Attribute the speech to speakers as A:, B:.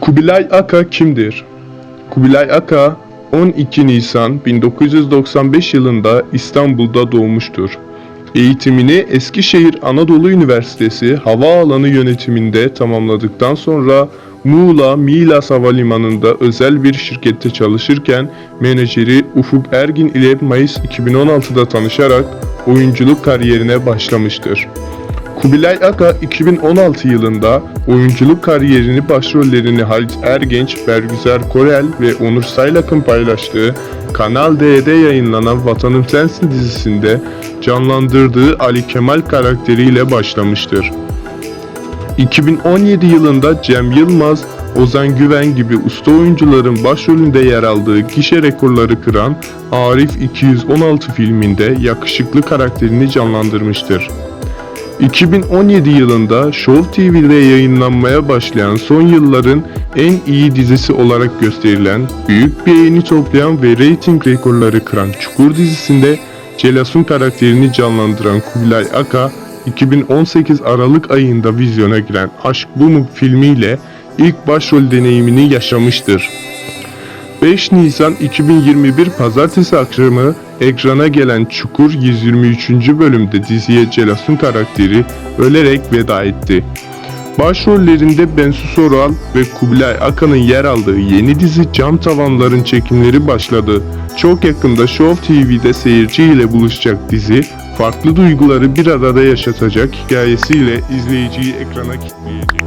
A: Kubilay Aka kimdir? Kubilay Aka 12 Nisan 1995 yılında İstanbul'da doğmuştur. Eğitimini Eskişehir Anadolu Üniversitesi Havaalanı Yönetiminde tamamladıktan sonra Muğla Milas Havalimanı'nda özel bir şirkette çalışırken menajeri Ufuk Ergin ile Mayıs 2016'da tanışarak oyunculuk kariyerine başlamıştır. Kubilay Aka 2016 yılında oyunculuk kariyerini başrollerini Halit Ergenç, Bergüzar Korel ve Onur Saylak'ın paylaştığı Kanal D'de yayınlanan Vatanım Sensin dizisinde canlandırdığı Ali Kemal karakteriyle başlamıştır. 2017 yılında Cem Yılmaz, Ozan Güven gibi usta oyuncuların başrolünde yer aldığı gişe rekorları kıran Arif 216 filminde yakışıklı karakterini canlandırmıştır. 2017 yılında Show TV'de yayınlanmaya başlayan son yılların en iyi dizisi olarak gösterilen, büyük beğeni toplayan ve reyting rekorları kıran Çukur dizisinde Celasun karakterini canlandıran Kubilay Aka, 2018 Aralık ayında vizyona giren Aşk Bu Mu filmiyle ilk başrol deneyimini yaşamıştır. 5 Nisan 2021 Pazartesi akşamı ekrana gelen Çukur 123. bölümde diziye Celasun karakteri ölerek veda etti. Başrollerinde Bensu Soral ve Kubilay Akan'ın yer aldığı yeni dizi Cam Tavanların çekimleri başladı. Çok yakında Show TV'de seyirciyle buluşacak dizi, farklı duyguları bir arada yaşatacak hikayesiyle izleyiciyi ekrana kilitleyecek.